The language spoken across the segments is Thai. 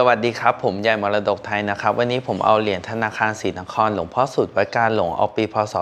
สวัสดีครับ ผมใหญ่มรดกไทยนะครับ วันนี้ผมเอาเหรียญธนาคารศรีนครหลวงพ่อสุดไว้การหลงเอาปีพศ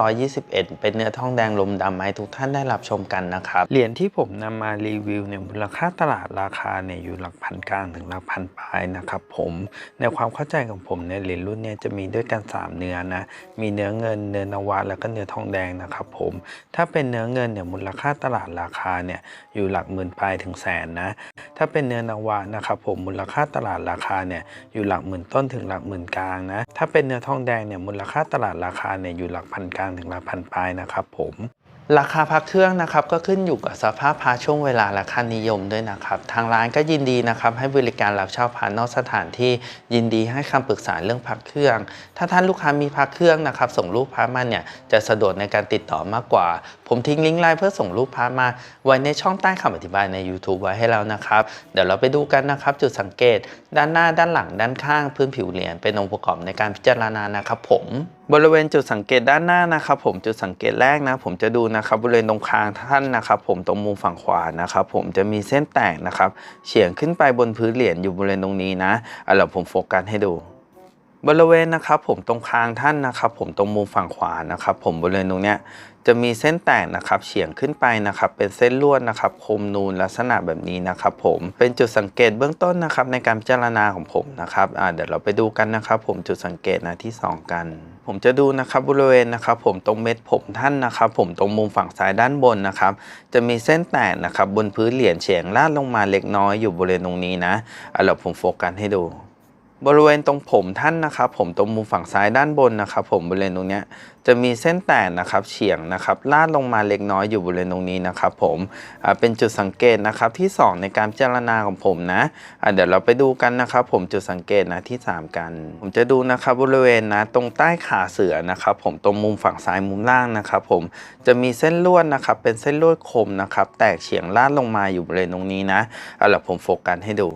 2521 เป็นเนื้อทองแดงลมดำมาให้ทุกท่านได้รับชมกันนะครับ เหรียญที่ผมนำมารีวิวเนี่ยมูลค่าตลาดราคาเนี่ยอยู่หลักพันกลางถึงหลักพันปลายนะครับผมในความเข้าใจของผมเนี่ยเหรียญรุ่นเนี้จะมีด้วยกัน 3 เนื้อนะมีเนื้อเงินเนื้อนวะแล้วก็เนื้อทองแดงนะครับผมถ้าเป็นเนื้อเงินเนี่ยมูลค่าตลาดราคาเนี่ยอยู่หลักหมื่นปลายถึงแสนนะถ้าเป็นเนื้อนาวานะครับผมมูลค่าตลาดราคาเนี่ยอยู่หลักหมื่นต้นถึงหลักหมื่นกลางนะ ถ้าเป็นเนื้อทองแดงเนี่ยมูลค่าตลาดราคาเนี่ยอยู่หลักพันกลางถึงหลักพันปลายนะครับผม ราคาพักเครื่องนะครับก็ขึ้นอยู่กับสภาพพาช่วงเวลาและค่านิยมด้วยนะครับ ทางร้านก็ยินดีนะครับให้บริการรับเช่าพานอกสถานที่ยินดีให้คำปรึกษาเรื่องพักเครื่อง ถ้าท่านลูกค้ามีพักเครื่องนะครับ ส่งรูปพระมาเนี่ยจะสะดวกในการติดต่อมากกว่า ผมทิ้งลิงก์ไลน์เพื่อส่งรูปพระมาไว้ในช่องใต้คำอธิบายใน YouTube ไว้ให้แล้วนะครับ เดี๋ยวเราไปดูกันนะครับ จุดสังเกต ด้านหน้าด้านหลังด้านข้างพื้นผิวเหรียญเป็นองค์ประกอบในการพิจารณานะครับผมบริเวณจุดสังเกตด้านหน้านะครับ ผมจุดสังเกตแรกนะ ผมจะดูนะครับบริเวณตรงคางท่านนะครับ ผมตรงมุมฝั่งขวานะครับ ผมจะมีเส้นแตกนะครับเฉียงขึ้นไปบนพื้นเหรียญอยู่บริเวณตรงนี้นะอะเดี๋ยวผมโฟกัสให้ดูบริเวณนะครับผมตรงคางท่านนะครับ ผมตรงมุมฝั่งขวานะครับ ผมบริเวณตรงเนี้ยจะมีเส้นแตกนะครับเฉียงขึ้นไปนะครับ เป็นเส้นลวดนะครับคมนูนลักษณะแบบนี้นะครับ ผมเป็นจุดสังเกตเบื้องต้นนะครับในการพิจารณาของผมนะครับเดี๋ยวเราไปดูกันนะครับ ผมจุดสังเกตนะที่ 2 กัน ผมจะดูนะครับบริเวณนะครับ ผมตรงเม็ดผมท่านนะครับ ผมตรงมุมฝั่งซ้ายด้านบนนะครับ จะมีเส้นแตกนะครับ บนพื้นเหรียญเฉียงลาดลงมาเล็กน้อยอยู่บริเวณตรงนี้นะอะเอาล่ะผมโฟกัสให้ดู บริเวณตรงผมท่านนะครับ ผมตรงมุมฝั่งซ้ายด้านบนนะครับ ผมบริเวณตรงนี้จะมีเส้นแตกนะครับเฉียงนะครับลาดลงมาเล็กน้อยอยู่บริเวณตรงนี้นะครับ ผมเป็นจุดสังเกตนะครับที่ 2 ในการพิจารณาของผมนะเดี๋ยวเราไปดูกันนะครับ ผมจุดสังเกตนะที่ 3 กัน ผมจะดูนะครับบริเวณนะตรงใต้ขาเสือนะครับ ผมตรงมุมฝั่งซ้ายมุมล่างนะครับ ผมจะมีเส้นลวดนะครับ เป็นเส้นลวดคมนะครับ แตกเฉียงลาดลงมาอยู่บริเวณตรงนี้นะเอาล่ะผมโฟกัสให้ดู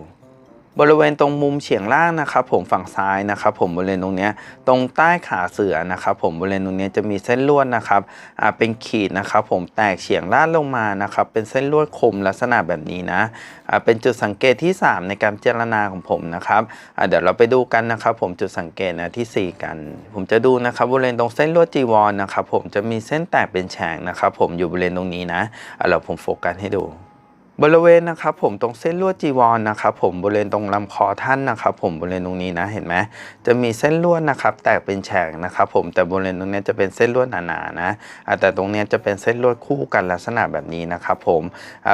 บริเวณตรงมุมเฉียงล่างนะครับผมฝั่งซ้ายนะครับผมบริเวณตรงนี้ตรงใต้ขาเสือนะครับผมบริเวณตรงนี้จะมีเส้นลวดนะครับอ่าเป็นขีดนะครับผมแตกเฉียงล่าดลงมานะครับเป็นเส้นลวดคมลักษณะแบบนี้นะอ่าเป็นจุดสังเกตที่ 3 ในการพิจรณาของผมนะครับอ่าเดี๋ยวเราไปดูกันนะครับผมจุดสังเกตนะที่ 4 กัน ผมจะดูนะครับบริเวณตรงเส้นลวดจีวรนะครับผมจะมีเส้นแตกเป็นแฉกนะครับผมอยู่บริเวณตรงนี้นะอ่าเราผมโฟกัสให้ดู บริเวณนะครับผมตรงเส้นลวดจีวรนนะครับผมบริเวณตรงลำคอท่านนะครับผมบริเวณตรงนี้นะเห็นไหมจะมีเส้นลวดนะครับแตกเป็นแฉกนะครับผมแต่บริเวณตรงนี้จะเป็นเส้นลวดหนาๆนะแต่ตรงนี้จะเป็นเส้นลวดคู่กันลักษณะแบบนี้นะครับผม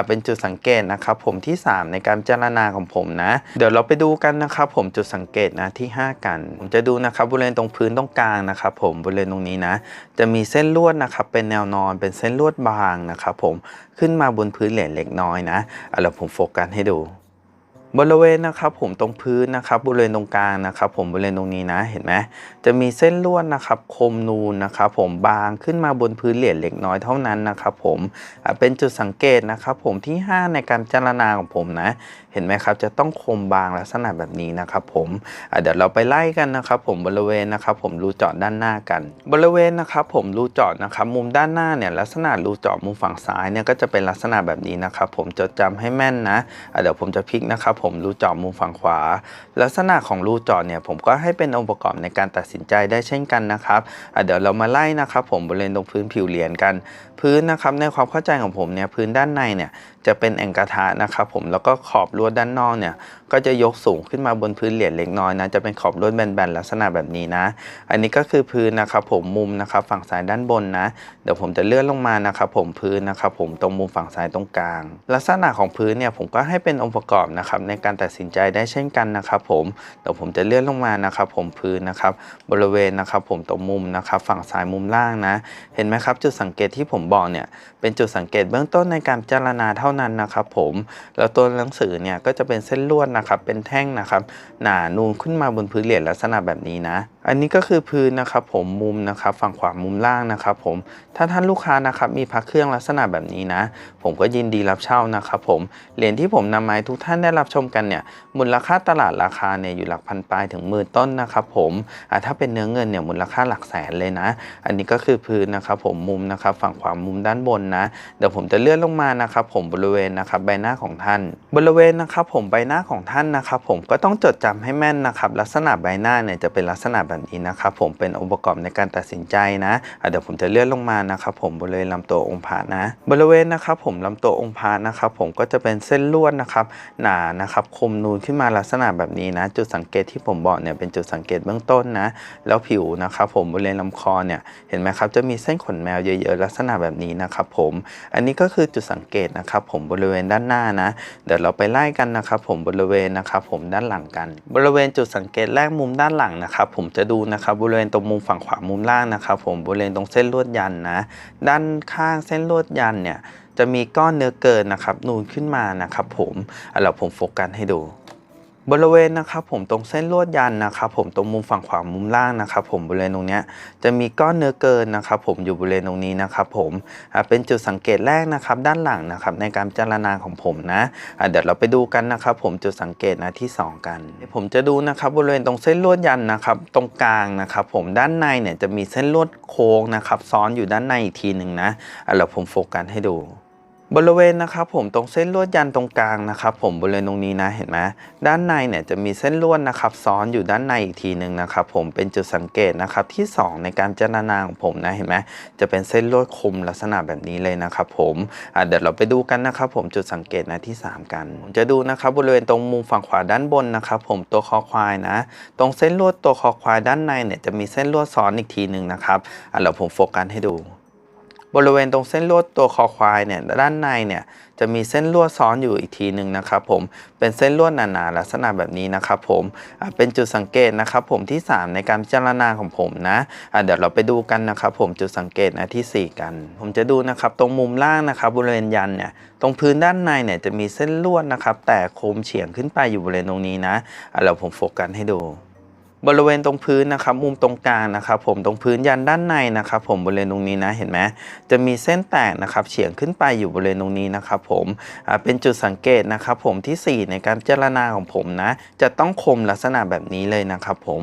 เป็นจุดสังเกตนะครับผมที่ 3 ในการพิจารณาของผมนะ เดี๋ยวเราไปดูกันนะครับผมจุดสังเกตนะที่ 5 กัน ผมจะดูนะครับบริเวณตรงพื้นตรงกลางนะครับผมบริเวณตรงนี้นะจะมีเส้นลวดนะครับเป็นแนวนอนเป็นเส้นลวดบางนะครับผมขึ้นมาบนพื้นเหรียญเล็กน้อยนะเอาล่ะผมโฟกัสให้ดู บริเวณนะครับผมตรงพื้นนะครับบริเวณตรงกลางนะครับ ผมบริเวณตรงนี้นะเห็นไหมจะมีเส้นลวดนะครับคมนูนนะครับ ผมบางขึ้นมาบนพื้นเหรียญเล็กน้อยเท่านั้นนะครับ ผมเป็นจุดสังเกตนะครับผมที่ 5 ในการพิจารณาของผมนะ เห็นไหมครับจะต้องคมบางลักษณะแบบนี้นะครับ ผมเดี๋ยวเราไปไล่กันนะครับ ผมบริเวณนะครับ ผมรูเจาะด้านหน้ากัน บริเวณนะครับผมรูเจาะนะครับมุมด้านหน้าเนี่ยลักษณะรูเจาะมุมฝั่งซ้ายเนี่ยก็จะเป็นลักษณะแบบนี้นะครับ ผมจดจำให้แม่นนะเดี๋ยวผมจะพลิกนะครับผมรูจอมุมฝั่งขวา ลักษณะของรูจอเนี่ยผมก็ให้เป็นองค์ประกอบในการตัดสินใจได้เช่นกันนะครับเดี๋ยวเรามาไล่นะครับ ผมบริเวณตรงพื้นผิวเหรียญกัน พื้นนะครับในความเข้าใจของผมเนี่ยพื้นด้านในเนี่ยจะเป็นแอ่งกระทะนะครับผมแล้วก็ขอบลวดด้านนอกเนี่ยก็จะยกสูงขึ้นมาบนพื้นเหรียญเล็กน้อยนะจะเป็นขอบลวดแบนๆลักษณะแบบนี้นะ อันนี้ก็คือพื้นนะครับผมมุมนะครับฝั่งซ้ายด้านบนนะเดี๋ยวผมจะเลื่อนลงมานะครับผมพื้นนะครับผมตรงมุมฝั่งซ้ายตรงกลาง ลักษณะของพื้นเนี่ยผมก็ให้เป็นองค์ประกอบนะครับในการตัดสินใจได้เช่นกันนะครับผมเดี๋ยวผมจะเลื่อนลงมานะครับผมพื้นนะครับบริเวณนะครับผมตรงมุมนะครับฝั่งซ้ายมุมล่างนะ เห็นไหมครับจุดสังเกตที่ผมบอกเนี่ยเป็นจุดสังเกตเบื้องต้นในการพิจารณาเท่านั้นนะครับผมแล้วตัวหนังสือเนี่ยก็จะเป็นเส้นลวดนะครับเป็นแท่งนะครับหนานูนขึ้นมาบนพื้นเหรียญลักษณะแบบนี้นะ อันนี้ก็คือพื้นนะครับผมมุมนะครับฝั่งขวามุมล่างนะครับผมถ้าท่านลูกค้านะครับมีพักเครื่องลักษณะแบบนี้นะ ผมก็ยินดีรับเช่านะครับผมเหรียญที่ผมนำมาให้ทุกท่านได้รับชมกันเนี่ยมูลค่าตลาดราคาเนี่ยอยู่หลักพันปลายถึงหมื่นต้นนะครับผมอ่าถ้าเป็นเนื้อเงินเนี่ยมูลค่าหลักแสนเลยนะ อันนี้ก็คือพื้นนะครับผมมุมนะครับฝั่งขวามุมด้านบนนะเดี๋ยวผมจะเลื่อนลงมานะครับผมบริเวณนะครับใบหน้าของท่าน บริเวณนะครับผมใบหน้าของท่านนะครับผมก็ต้องจดจำให้แม่นนะครับลักษณะใบหน้าเนี่ยจะเป็นลักษณะแบบนี้นะครับผมเป็นองค์ประกอบในการตัดสินใจนะะเดี๋ยวผมจะเลื่อนลงมานะครับผมบริเวณลำตัวองค์พระนะ บริเวณนะครับผมลำตัวองค์พระนะครับผมก็จะเป็นเส้นลวดนะครับหนานะครับคมนูนขึ้นมาลักษณะแบบนี้นะ จุดสังเกตที่ผมบอกเนี่ยเป็นจุดสังเกตเบื้องต้นนะ แล้วผิวนะครับผมบริเวณลำคอเนี่ยเห็นไหมครับจะมีเส้นขนแมวเยอะๆลักษณะแบบนี้นะครับผมอันนี้ก็คือจุดสังเกตนะครับผมบริเวณด้านหน้านะเดี๋ยวเราไปไล่กันนะครับผมบริเวณนะครับผมด้านหลังกัน บริเวณจุดสังเกตแรกมุมด้านหลังนะครับผมจะดูนะครับบริเวณตรงมุมฝั่งขวามุมล่างนะครับผมบริเวณตรงเส้นลวดยันนะ ด้านข้างเส้นลวดยันเนี่ยจะมีก้อนเนื้อเกินนะครับนูนขึ้นมานะครับผมเอะผมโฟกัสให้ดู บริเวณนะครับผมตรงเส้นลวดยันนะครับผมตรงมุมฝั่งขวามุมล่างนะครับผมบริเวณตรงนี้จะมีก้อนเนื้อเกินนะครับผมอยู่บริเวณตรงนี้นะครับผมเป็นจุดสังเกตแรกนะครับด้านหลังนะครับในการพิจารณาของผมนะเดี๋ยวเราไปดูกันนะครับผมจุดสังเกตนะที่สองกัน ผมจะดูนะครับบริเวณตรงเส้นลวดยันนะครับตรงกลางนะครับผมด้านในเนี่ยจะมีเส้นลวดโค้งนะครับซ้อนอยู่ด้านในอีกทีหนึ่งนะอะเราผมโฟกัสให้ดู บริเวณนะครับผมตรงเส้นลวดยันตรงกลางนะครับผมบริเวณตรงนี้นะเห็นไหมด้านในเนี่ยจะมีเส้นลวดนะครับซ้อนอยู่ด้านในอีกทีหนึ่งนะครับผมเป็นจุดสังเกตนะครับที่สองในการพิจารณาของผมนะเห็นไหมจะเป็นเส้นลวดคมลักษณะแบบนี้เลยนะครับผมเดี๋ยวเราไปดูกันนะครับผมจุดสังเกตนะที่สามกันผมจะดูนะครับบริเวณตรงมุมฝั่งขวาด้านบนนะครับผมตัวคอควายนะ ตรงเส้นลวดตัวคอควายด้านในเนี่ยจะมีเส้นลวดซ้อนอีกทีหนึ่งนะครับอะเราผมโฟกัสให้ดู บริเวณตรงเส้นลวดตัวคอควายเนี่ยด้านในเนี่ยจะมีเส้นลวดซ้อนอยู่อีกทีหนึ่งนะครับผมเป็นเส้นลวดหนาๆลักษณะแบบนี้นะครับผมเป็นจุดสังเกตนะครับผมที่ 3 ในการพิจารณาของผมนะะเดี๋ยวเราไปดูกันนะครับผมจุดสังเกตนะที่ 4 กัน ผมจะดูนะครับตรงมุมล่างนะครับบริเวณยันเนี่ยตรงพื้นด้านในเนี่ยจะมีเส้นลวดนะครับแต่โค้งเฉียงขึ้นไปอยู่บริเวณตรงนี้นะอะเราผมโฟกัสให้ดู บริเวณตรงพื้นนะครับมุมตรงกลางนะครับผมตรงพื้นยันด้านในนะครับผมบริเวณตรงนี้นะเห็นไหมจะมีเส้นแตกนะครับเฉียงขึ้นไปอยู่บริเวณตรงนี้นะครับผมเป็นจุดสังเกตนะครับผมทีสี่ 4 ในการพิจารณาของผมนะจะต้องคมลักษณะแบบนี้เลยนะครับผม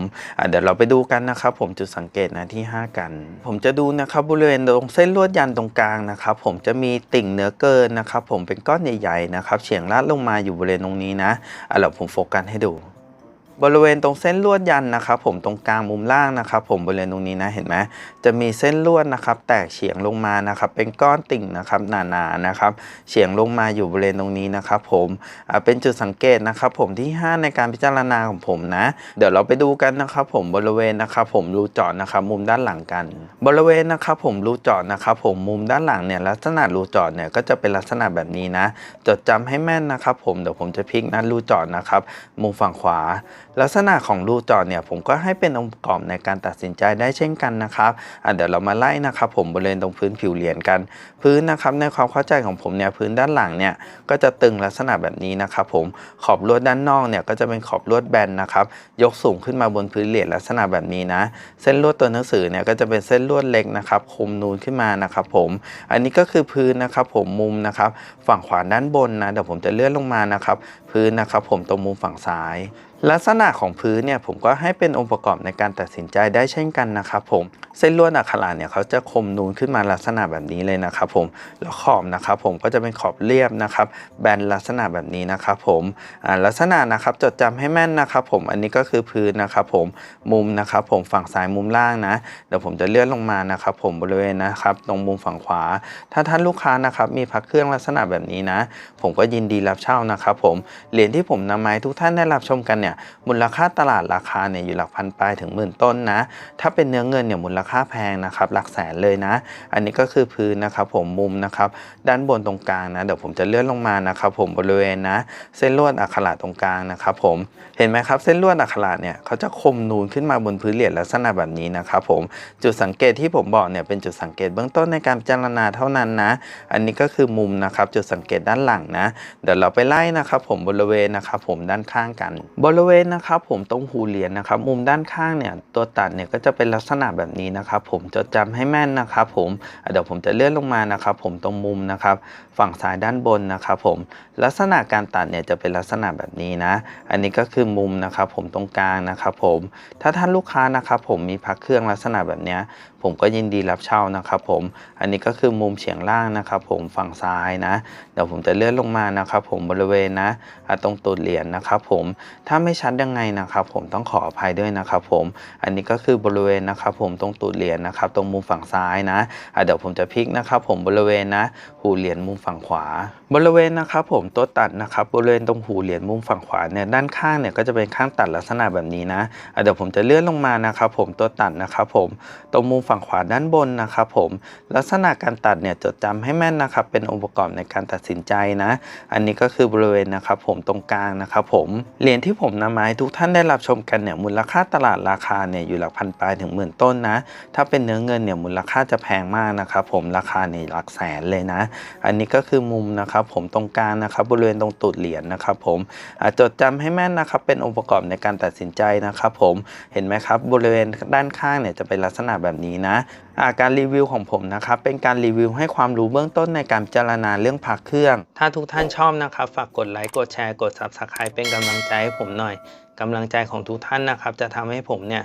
เดี๋ยวเราไปดูกันนะครับผมจุดสังเกตนะที่ 5 กัน ผมจะดูนะครับบริเวณตรงเส้นลวดยันตรงกลางนะครับผมจะมีติ่งเนื้อเกินนะครับผมเป็นก้อนใหญ่ๆนะครับเฉียงลาดลงมาอยู่บริเวณตรงนี้นะอ่าเราผมโฟกัสให้ดู บริเวณตรงเส้นลวดยันนะครับผมตรงกลางมุมล่างนะครับผมบริเวณตรงนี้นะเห็นไหมจะมีเส้นลวดนะครับแตกเฉียงลงมานะครับเป็นก้อนติ่งนะครับหนาๆนะครับเฉียงลงมาอยู่บริเวณตรงนี้นะครับผมเป็นจุดสังเกตนะครับผมที่ 5 ในการพิจารณาของผมนะ เดี๋ยวเราไปดูกันนะครับผมบริเวณนะครับผมรูเจาะนะครับมุมด้านหลังกัน บริเวณนะครับผมรูเจาะนะครับผมมุมด้านหลังเนี่ยลักษณะรูเจาะเนี่ยก็จะเป็นลักษณะแบบนี้นะ จดจำให้แม่นนะครับผมเดี๋ยวผมจะพลิกนะรูเจาะนะครับมุมฝั่งขวาลักษณะของรูจาะเนี่ยผมก็ให้เป็นองค์ประกอบในการตัดสินใจได้เช่นกันนะครับอะเดี๋ยวเรามาไล่นะครับ ผมบริเวณตรงพื้นผิวเหรียญกัน พื้นนะครับในความเข้าใจของผมเนี่ยพื้นด้านหลังเนี่ยก็จะตึงลักษณะแบบนี้นะครับ ผมขอบลวดด้านนอกเนี่ยก็จะเป็นขอบลวดแบนนะครับยกสูงขึ้นมาบนพื้นเหรียญลักษณะแบบนี้นะ เส้นลวดตัวหนังสือเนี่ยก็จะเป็นเส้นลวดเล็กนะครับคมนูนขึ้นมานะครับ ผม อันนี้ก็คือพื้นนะครับ ผมมุมนะครับ ฝั่งขวาด้านบนนะเดี๋ยวผมจะเลื่อนลงมานะครับ พื้นนะครับผมตรงมุมฝั่งซ้าย ลักษณะของพื้นเนี่ยผมก็ให้เป็นองค์ประกอบในการตัดสินใจได้เช่นกันนะครับผมเส้นลวดอักขระเนี่ยเขาจะคมนูนขึ้นมาลักษณะแบบนี้เลยนะครับผมแล้วขอบนะครับผมก็จะเป็นขอบเรียบนะครับแบนลักษณะแบบนี้นะครับผมลักษณะนะครับจดจำให้แม่นนะครับผมอันนี้ก็คือพื้นนะครับผมมุมนะครับผมฝั่งซ้ายมุมล่างนะเดี๋ยวผมจะเลื่อนลงมานะครับผมบริเวณนะครับตรงมุมฝั่งขวา ถ้าท่านลูกค้านะครับมีพักเครื่องลักษณะแบบนี้นะ ผมก็ยินดีรับเช่านะครับผมเหรียญที่ผมนำมาให้ทุกท่านได้รับชมกันเนี่ยมูลค่าตลาดราคาเนี่ยอยู่หลักพันปลายถึงหมื่นต้นนะ ถ้าเป็นเนื้อเงินเนี่ยมูลค่าแพงนะครับหลักแสนเลยนะ อันนี้ก็คือพื้นนะครับผมมุมนะครับด้านบนตรงกลางนะเดี๋ยวผมจะเลื่อนลงมานะครับผมบริเวณนะ เส้นลวดอักขระตรงกลางนะครับผมเห็นไหมครับเส้นลวดอักขระเนี่ยเขาจะคมนูนขึ้นมาบนพื้นเหรียญลักษณะแบบนี้นะครับผมจุดสังเกตที่ผมบอกเนี่ยเป็นจุดสังเกตเบื้องต้นในการพิจารณาเท่านั้นนะ อันนี้ก็คือมุมนะครับจุดสังเกตด้านหลังนะ เดี๋ยวเราไปไล่นะครับผมบริเวณนะครับผมด้านข้างกัน บริเวณนะครับผมตรงหูเหรียญนะครับมุมด้านข้างเนี่ยตัวตัดเนี่ยก็จะเป็นลักษณะแบบนี้นะครับผมจดจำให้แม่นนะครับผมเดี๋ยวผมจะเลื่อนลงมานะครับผมตรงมุมนะครับฝั่งซ้ายด้านบนนะครับผมลักษณะการตัดเนี่ยจะเป็นลักษณะแบบนี้นะ อันนี้ก็คือมุมนะครับผมตรงกลางนะครับผมถ้าท่านลูกค้านะครับผมมีพักเครื่องลักษณะแบบนี้ผมก็ยินดีรับเช่านะครับผมอันนี้ก็คือมุมเฉียงล่างนะครับผมฝั่งซ้ายนะ เดี๋ยวผมจะเลื่อนลงมานะครับผมบริเวณนะตรงตูดเหรียญนะครับผมถ้าไม่ชัดยังไงนะครับผมต้องขออภัยด้วยนะครับผมอันนี้ก็คือบริเวณนะครับผมตรงตูดเหรียญนะครับตรงมุมฝั่งซ้ายนะะเดี๋ยวผมจะพลิกนะครับผมบริเวณนะหูเหรียญมุมฝั่งขวา บริเวณนะครับผมตัวตัดนะครับบริเวณตรงหูเหรียญมุมฝั่งขวาเนี่ยด้านข้างเนี่ยก็จะเป็นข้างตัดลักษณะแบบนี้นะเดี๋ยวผมจะเลื่อนลงมานะครับผมตัวตัดนะครับผมตรงมุมฝั่งขวาด้านบนนะครับผมลักษณะการตัดเนี่ยจดจำให้แม่นนะครับเป็นองค์ประกอบในการตัดสินใจนะ อันนี้ก็คือบริเวณนะครับผมตรงกลางนะครับผมเหรียญที่ผมนำมาให้ทุกท่านได้รับชมกันเนี่ยมูลค่าตลาดราคาเนี่ยอยู่หลักพันปลายถึงหมื่นต้นนะถ้าเป็นเนื้อเงินเนี่ยมูลค่าจะแพงมากนะครับผมราคาเนี่ยหลักแสนเลยนะ อันนี้ก็คือมุมนะครับผมตรงกลางนะครับบริเวณตรงตูดเหรียญนะครับผมจดจำให้แม่นนะครับเป็นองค์ประกอบในการตัดสินใจนะครับผมเห็นไหมครับบริเวณด้านข้างเนี่ยจะเป็นลักษณะแบบนี้นะอะการรีวิวของผมนะครับ เป็นการรีวิวให้ความรู้เบื้องต้นในการพิจารณาเรื่องพักเครื่อง ถ้าทุกท่านชอบนะครับ ฝากกดไลค์กดแชร์กด Subscribe เป็นกำลังใจให้ผมหน่อยกำลังใจของทุกท่านนะครับ จะทำให้ผมเนี่ย